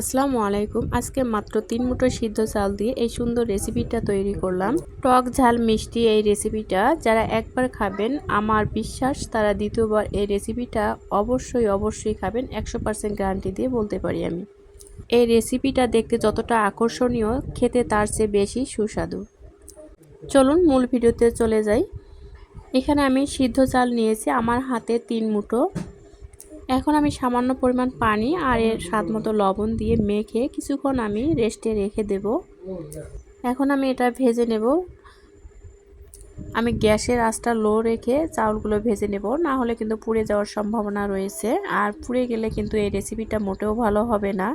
আসসালামু আলাইকুম। আজকে মাত্র তিন মুঠো সিদ্ধ চাল দিয়ে এই সুন্দর রেসিপিটা তৈরি করলাম। টক ঝাল মিষ্টি এই রেসিপিটা যারা একবার খাবেন, আমার বিশ্বাস তারা দ্বিতীয়বার এই রেসিপিটা অবশ্যই অবশ্যই খাবেন। একশো পার্সেন্ট গ্যারান্টি দিয়ে বলতে পারি আমি। এই রেসিপিটা দেখতে যতটা আকর্ষণীয়, খেতে তার চেয়ে বেশি সুস্বাদু। চলুন মূল ভিডিওতে চলে যাই। এখানে আমি সিদ্ধ চাল নিয়েছি, আমার হাতে তিন মুঠো। এখন আমি সামান্য পরিমাণ পানি আর এর স্বাদ মতো লবণ দিয়ে মেখে কিছুক্ষণ আমি রেস্টে রেখে দেব। এখন আমি এটা ভেজে নেব। আমি গ্যাসের আঁচটা লো রেখে চাউলগুলো ভেজে নেব। না হলে কিন্তু পুড়ে যাওয়ার সম্ভাবনা রয়েছে। আর পুড়ে গেলে কিন্তু এই রেসিপিটা মোটেও ভালো হবে না।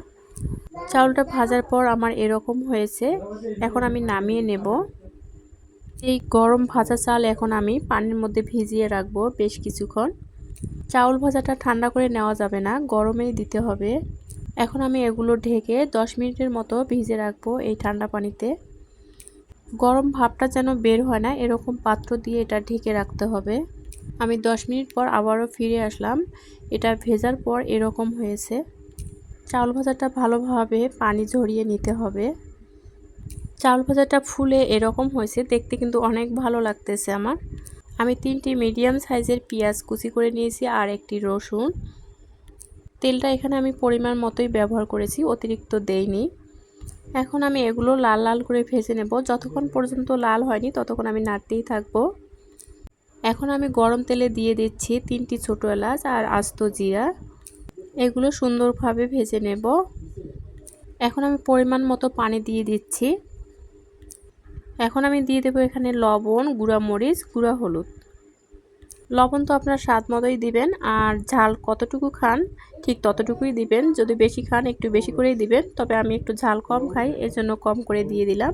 চাউলটা ভাজার পর আমার এরকম হয়েছে। এখন আমি নামিয়ে নেব। এই গরম ভাজা চাল এখন আমি পানির মধ্যে ভিজিয়ে রাখব বেশ কিছুক্ষণ। চাউল ভাজাটা ঠান্ডা করে নেওয়া যাবে না, গরমেই দিতে হবে। এখন আমি এগুলো ঢেকে 10 মিনিটের মতো ভিজে রাখব এই ঠান্ডা পানিতে। গরম ভাবটা যেন বের হয় না, এরকম পাত্র দিয়ে এটা ঢেকে রাখতে হবে। আমি 10 মিনিট পর আবারও ফিরে আসলাম, এটা ভেজার পর এরকম হয়েছে। চাউল ভাজাটা ভালোভাবে পানি ঝরিয়ে নিতে হবে। চাউল ভাজাটা ফুলে এরকম হয়েছে, দেখতে কিন্তু অনেক ভালো লাগতেছে আমার। আমি তিনটি মিডিয়াম সাইজের পেঁয়াজ কুচি করে নিয়েছি আর একটি রসুন। তেলটা এখানে আমি পরিমাণ মতোই ব্যবহার করেছি, অতিরিক্ত দেইনি। এখন আমি এগুলো লাল লাল করে ভেজে নেব। যতক্ষণ পর্যন্ত লাল হয়নি, ততক্ষণ আমি নাড়তেই থাকব। এখন আমি গরম তেলে দিয়ে দিচ্ছি তিনটি ছোটো এলাচ আর আস্ত জিরা। এগুলো সুন্দরভাবে ভেজে নেব। এখন আমি পরিমাণ মতো পানি দিয়ে দিচ্ছি। এখন আমি দিয়ে দেবো এখানে লবণ, গুঁড়া মরিচ, গুঁড়া হলুদ। লবণ তো আপনার স্বাদ মতোই দিবেন, আর ঝাল কতটুকু খান, ঠিক ততটুকুই দিবেন। যদি বেশি খান, একটু বেশি করেই দিবেন, তবে আমি একটু ঝাল কম খাই এর জন্য কম করে দিয়ে দিলাম।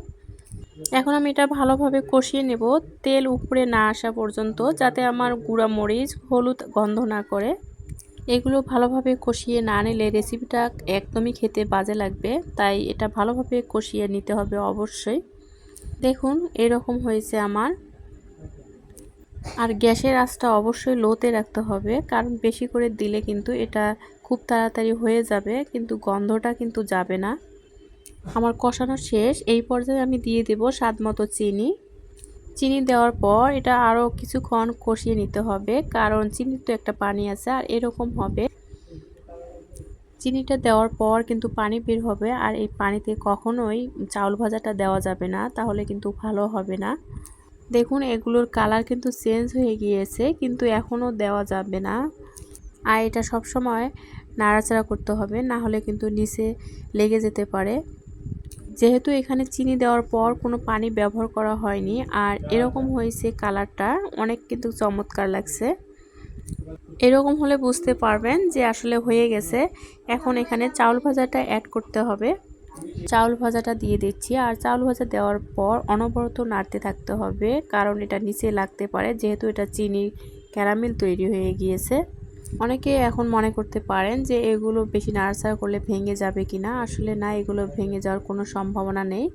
এখন আমি এটা ভালোভাবে কষিয়ে নেব, তেল উপরে না আসা পর্যন্ত, যাতে আমার গুঁড়া মরিচ, হলুদ গন্ধ না করে। এগুলো ভালোভাবে কষিয়ে না নিলে রেসিপিটা একদমই খেতে বাজে লাগবে, তাই এটা ভালোভাবে কষিয়ে নিতে হবে অবশ্যই। দেখুন, এরকম হয়েছে আমার। আর গ্যাসের আঁচটা অবশ্যই লোতে রাখতে হবে, কারণ বেশি করে দিলে কিন্তু এটা খুব তাড়াতাড়ি হয়ে যাবে, কিন্তু গন্ধটা কিন্তু যাবে না। আমার কষানো শেষ, এই পর্যায়ে আমি দিয়ে দেব স্বাদ মতো চিনি। চিনি দেওয়ার পর এটা আরও কিছুক্ষণ কষিয়ে নিতে হবে, কারণ চিনির তো একটা পানি আছে, আর এরকম হবে চিনিটা দেওয়ার পর কিন্তু পানি বের হবে। আর এই পানিতে কখনোই চাউল ভাজাটা দেওয়া যাবে না, তাহলে কিন্তু ভালো হবে না। দেখুন, এগুলোর কালার কিন্তু চেঞ্জ হয়ে গিয়েছে, কিন্তু এখনও দেওয়া যাবে না। আর এটা সব সময় নাড়াচাড়া করতে হবে, না হলে কিন্তু নিচে লেগে যেতে পারে। যেহেতু এখানে চিনি দেওয়ার পর কোনো পানি ব্যবহার করা হয়নি, আর এরকম হয়েছে কালারটা, অনেক কিন্তু চমৎকার লাগছে। এরকম হলে বুঝতে পারবেন যে আসলে হয়ে গেছে। এখন এখানে চাউল ভাজাটা অ্যাড করতে হবে। চাউল ভাজাটা দিয়ে দিচ্ছি। আর চাউল ভাজা দেওয়ার পর অনবরত নাড়তে থাকতে হবে, কারণ এটা নিচে লাগতে পারে, যেহেতু এটা চিনি, ক্যারামেল তৈরি হয়ে গিয়েছে। অনেকে এখন মনে করতে পারেন যে এগুলো বেশি নাড়াচাড়া করলে ভেঙে যাবে কি না আসলে না, এগুলো ভেঙে যাওয়ার কোনো সম্ভাবনা নেই।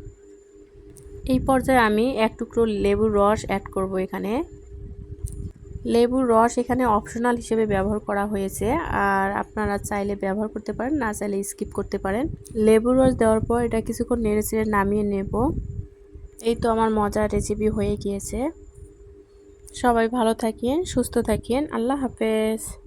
এই পর্যায়ে আমি এক টুকরো লেবুর রস অ্যাড করব এখানে। লেবুর রস এখানে অপশনাল হিসেবে ব্যবহার করা হয়েছে। আর আপনারা চাইলে ব্যবহার করতে পারেন, না চাইলে স্কিপ করতে পারেন। লেবুর রস দেওয়ার পর এটা কিছুক্ষণ নেড়ে চেড়ে নামিয়ে নেব। এই তো আমার মজার রেসিপি হয়ে গিয়েছে। সবাই ভালো থাকেন, সুস্থ থাকেন। আল্লাহ হাফেজ।